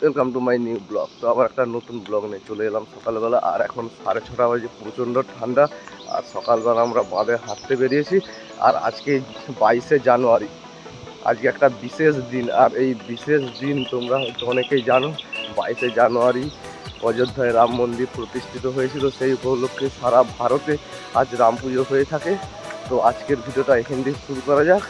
Welcome to my new blog তো আবার একটা নতুন ব্লগ নিয়ে চলে এলাম সকালবেলা। আর এখন সাড়ে ছটা বাজে, প্রচণ্ড ঠান্ডা। আর সকালবেলা আমরা বাঁধে হাঁটতে বেরিয়েছি। আর আজকে বাইশে জানুয়ারি। আজকে একটা বিশেষ দিন। আর এই বিশেষ দিন তোমরা হয়তো অনেকেই জানো, বাইশে জানুয়ারি, অযোধ্যায় রাম মন্দির প্রতিষ্ঠিত হয়েছিল সেই উপলক্ষে সারা ভারতে আজ রাম পুজো হয়ে থাকে। তো আজকের ভিডিওটা এখান দিয়ে শুরু করা যাক।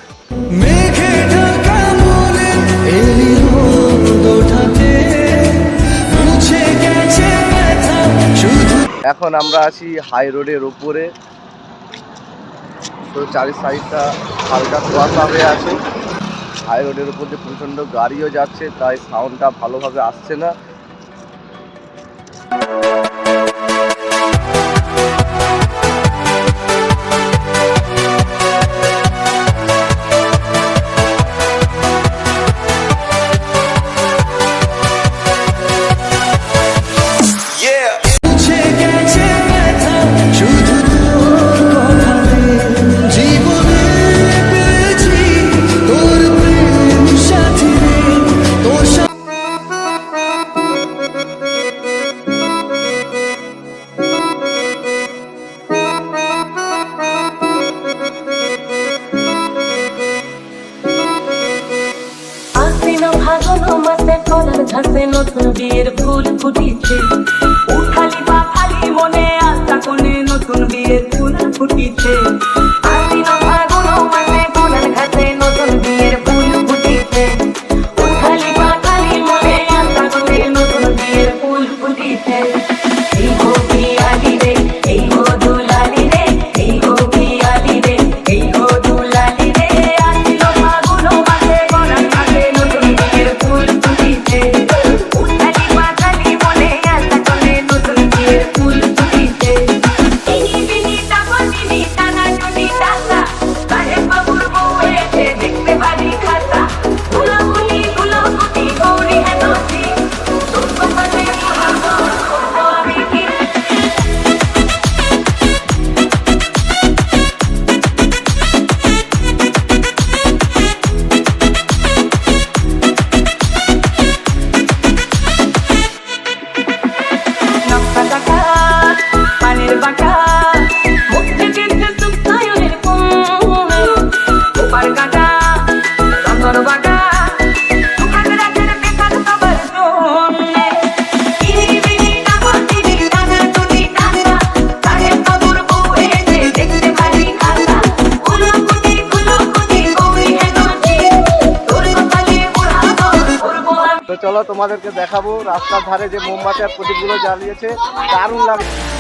এখন আমরা আছি হাই রোডের উপরে। তো চারি সাইডটা হালকা কুয়াশা হয়ে আছে। হাই রোডের উপর দিয়ে প্রচণ্ড গাড়িও যাচ্ছে, তাই সাউন্ডটা ভালোভাবে আসছে না। ঘাসে নতুন বিয়ের ফুল ফুটিছে। উঠালি বা খালি মনে আশা কোণে নতুন বিয়ের ফুল ফুটিছে। তো চলো তোমাদেরকে দেখাবো রাস্তার ধারে যে মোমবাতি আর প্রদীপগুলো জ্বালিয়েছে দারুণ লাগে